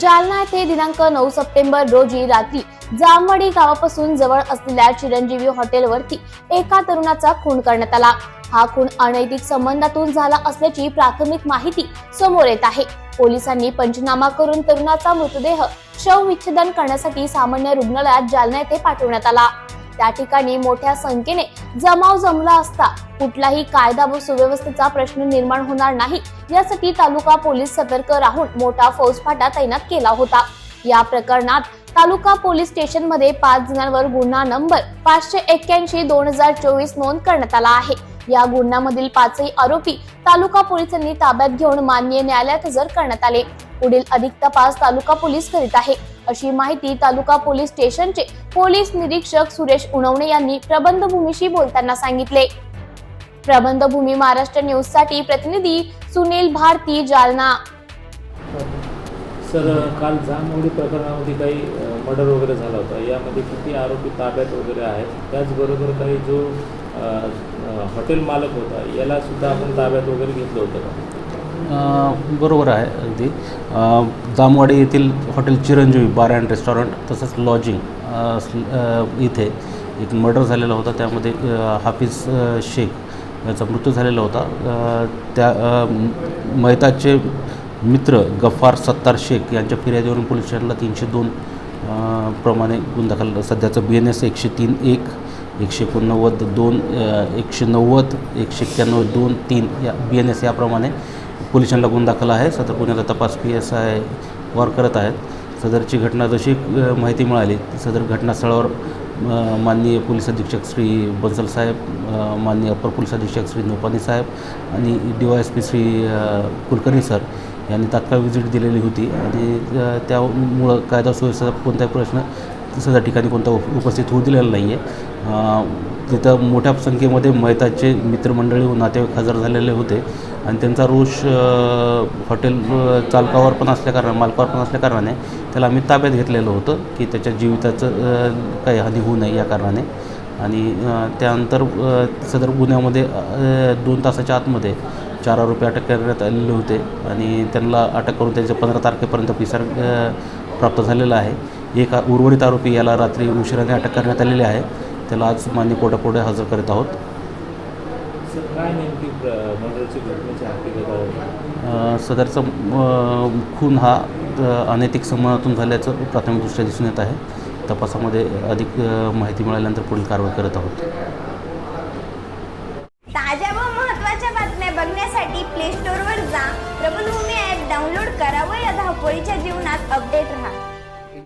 जालना येथे दिनांक नऊ सप्टेंबर रोजी रात्री जामवाडी गावापासून जवळ असलेल्या चिरंजीवी हॉटेलवरती एका तरुणाचा खून करण्यात आला. हा खून अनैतिक संबंधातून झाला असल्याची प्राथमिक माहिती समोर येत आहे. पोलिसांनी पंचनामा करून तरुणाचा मृतदेह शव विच्छेदन करण्यासाठी सामान्य रुग्णालयात जालना येथे पाठवण्यात आला. त्या ठिकाणी मोठ्या संख्येने जमाव जमला असता कुठलाही कायदा व सुव्यवस्थेचा प्रश्न निर्माण होणार नाही. यासाठी तालुका पोलीस सतर्क राहून मोठा फौजफाटा तैनात केला होता. या प्रकरणात तालुका पोलीस स्टेशनमध्ये पाच जणांवर गुन्हा नंबर पाचशे एक्क्याऐंशी दोन हजार चोवीस नोंद करण्यात आला आहे. या गुन्ह्यामधील पाचही आरोपी तालुका पोलिसांनी ताब्यात घेऊन मान्य न्यायालयात हजर करण्यात आले. पुढील अधिक तपास तालुका पोलीस करीत आहे. अशी माहिती तालुका पोलीस स्टेशनचे पोलीस निरीक्षक सुरेश उणवणे यांनी प्रबंधभूमीशी बोलताना सांगितले. प्रबंधभूमी महाराष्ट्र न्यूजसाठी प्रतिनिधी सुनील भारती जालना. सर काल जामवडी प्रकरणामध्ये काही मर्डर वगैरे झाला होता. यामध्ये किती आरोपी ताब्यात वगैरे आहेत? त्याचबरोबर काही जो हॉटेल मालक होता याला सुद्धा आपण ताब्यात वगैरे घेतलं होतं का? बरोबर आहे अगदी. जामवाडी येथील hotel Chiranjeevi bar and restaurant तसंच लॉजिंग इथे एक मर्डर झालेला होता त्यामध्ये हाफिज शेख याचा मृत्यू झालेला होता. त्या मैताचे मित्र गफ्फार सत्तार शेख यांच्या फिर्यादीवरून पोलीस स्टेशनला तीनशे दोन प्रमाणे गुन्हा दाखल सध्याचं बी एन एस एकशे तीन एक एकशे एकोणनव्वद दोन एकशे नव्वद एकशे एक्क्याण्णव दोन तीन या बी एन एस याप्रमाणे पोलिसांना गुन्हा दाखल आहे. सदर गुन्ह्याचा तपास पी एस आय वर करत आहेत. सदरची घटना जशी माहिती मिळाली सदर घटनास्थळावर माननीय पोलीस अधीक्षक श्री बन्सल साहेब माननीय अपर पोलीस अधीक्षक श्री नोपानी साहेब आणि D Y S P Shri Kulkarni sir यांनी तात्काळ व्हिजिट दिलेली होती. आणि त्यामुळं कायदा सुव्यवस्थेचा कोणताही प्रश्न सदर ठिकाणी कोणता उपस्थित होऊ दिलेला नाही आहे तिथं मोठ्या संख्येमध्ये मैताचे मित्रमंडळी व नातेवाईक हजर झालेले होते. आणि त्यांचा रोष हॉटेल चालकावर पण असल्याकारणाने मालकावर पण असल्याकारणाने त्याला आम्ही ताब्यात घेतलेलं होतं की त्याच्या जीविताचं काही हानी होऊ नये या कारणाने. आणि त्यानंतर सदर गुन्ह्यामध्ये दोन तासाच्या आतमध्ये चार आरोपी अटक करण्यात आलेले होते. आणि त्यांना अटक करून त्यांच्या पंधरा तारखेपर्यंत पिसार प्राप्त झालेला आहे. एक उर्वरित आरोपी याला रात्री उशिराने अटक करण्यात आलेली आहे. त्याला आज मान्य कोर्टापुढे हजर करीत आहोत. सदरचा खून हा अनैतिक संबंधातून झाल्याचं प्राथमिकदृष्ट्या दिसून येत आहे. तपासामध्ये अधिक माहिती मिळाल्यानंतर पुढील कारवाई करत आहोत. ताज्या व महत्त्वाच्या बातम्या बघण्यासाठी प्ले स्टोअरवर जा. प्रबलभूमी ॲप डाउनलोड करा व या धावपळीच्या जीवनात अपडेट राहा.